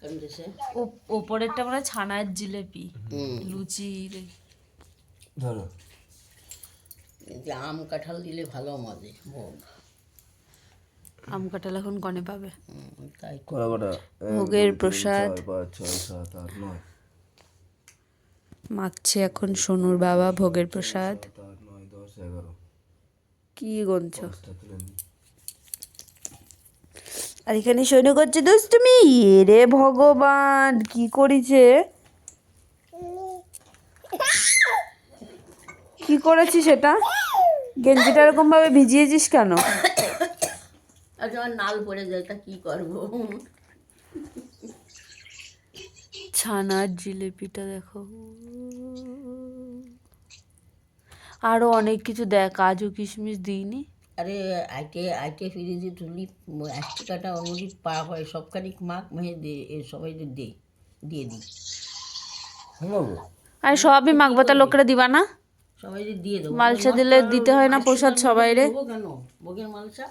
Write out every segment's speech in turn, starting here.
কান্দেছে ওপরেরটা মানে ছানার জিলেপি। লুচি ধরো। আম কাঁঠাল দিলে ভালো মজে ভোগ। আম কাঁঠাল এখন কনে পাবে? তাই ভোগের প্রসাদ। মাখছে এখন সোনুর বাবা ভোগের প্রসাদ। কি গঞ্চ আর এখানে সৈন্য করছে দোষ তুমি? রে ভগবান কি করেছে? কি করেছিস সেটা? গেঞ্জিটা এরকম ভাবে ভিজিয়েছিস কেন? যখন নাল পড়ে যায় তা কি করব? ছানার জিলিপিটা দেখো। আরও অনেক কিছু দেখ কাজু কিশমিশ দিইনি। আরে আইটে আইটে ফ্রিজে তুলি এক টাকাটা পা হয় সবখানি মাখ মেহে দে সবাই দে দিয়ে দিই। হ্যাঁ আর সবই মাখবাতা লোকেরা দিবা না? সবাই দিয়ে দেবো। মালসা দিলে দিতে হয় না প্রসাদ সবাই রে? কেন? বগের মালসা?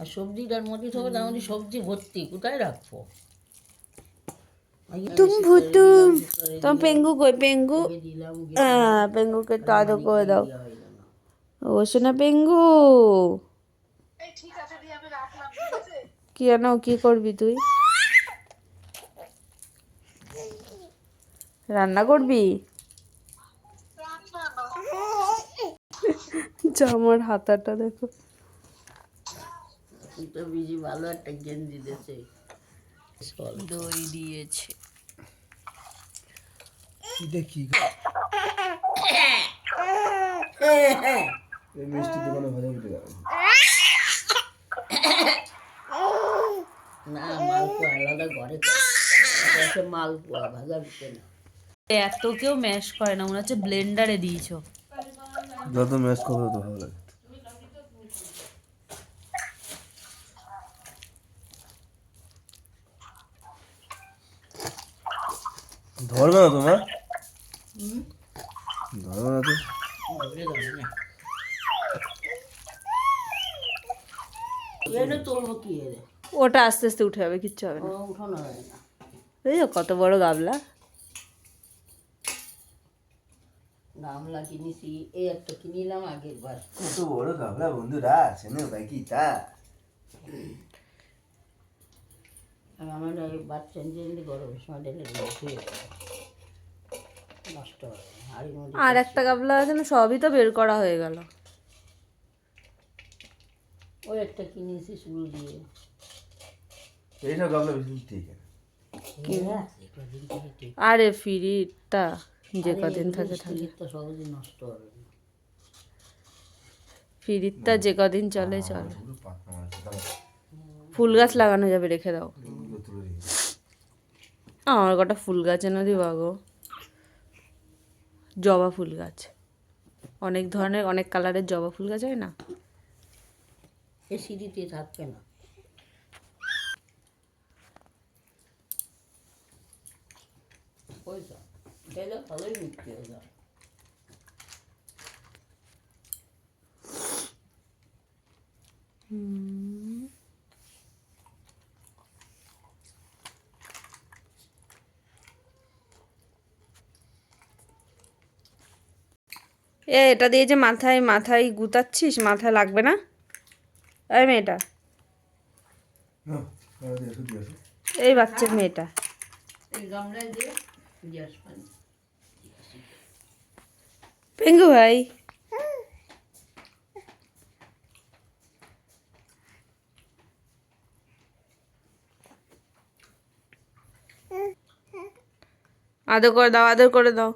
আর সবজিটার মধ্যে আমাদের সবজি ভর্তি কোথায় রাখব? তুম ভুতুম তোমার পেঙ্গু কই পেঙ্গু? হ্যাঁ পেঙ্গুকে একটু আদর করে দাও। ও শোনা পেঙ্গু। কি জানো কি করবি তুই? রান্না করবি? জামার হাতাটা দেখো। তো বিজি ভালো একটা গেঞ্জি দিয়েছে। দই দিয়েছে। দেখি। এই মিষ্টি দোকানে ভাজা কেটে যাবে। না মালপোয়া আলাদা ঘরে। মালপোয়া ভাজা বিকে না। এত কেউ ম্যাশ করে না মনে হচ্ছে ব্লেন্ডারে দিয়েছ। যত ম্যাচ করবে তত ভালো লাগে। ধরবে না তোমার? ধরবে না তো ধরে ধরে না এনে তুলবো কি ওটা আস্তে আস্তে উঠে যাবে কিচ্ছু হবে না। উঠানো হয় না। কত বড় গাবলা গামলা কিনেছি এই একটা কিনিলাম আগের বার। কত বড় গাবলা বন্ধুরা আছে না ভাই কি তা? আর আমার বাচ্চা গরমের সময় ঢেলে নষ্ট হয় আর একটা গাবলা আছে না সবই তো বের করা হয়ে গেল। ওই একটা কিনেছি শুরু দিয়ে? এইসব গাবলা বেশি ঠিক হ্যাঁ, আরে ফিরিটা যে কদিন থাকে থাকে। সহজে নষ্ট হবে না। ফিরিটটা যে কদিন চলে চলে। মাছ দাও ফুল গাছ লাগানো যাবে রেখে দাও। আমার কটা ফুল গাছ এনে দিবা গো। জবা ফুল গাছ। অনেক ধরনের অনেক কালারের জবা ফুল গাছ হয় না? সিঁড়িতে থাকবে না। এ এটা দিয়ে যে মাথায় মাথায় গুতাচ্ছিস মাথায় লাগবে না? এই মেয়েটা। হ্যাঁ এই বাচ্চার মেয়েটা। পেঙ্গু ভাই। আদর করে দাও আদর করে দাও।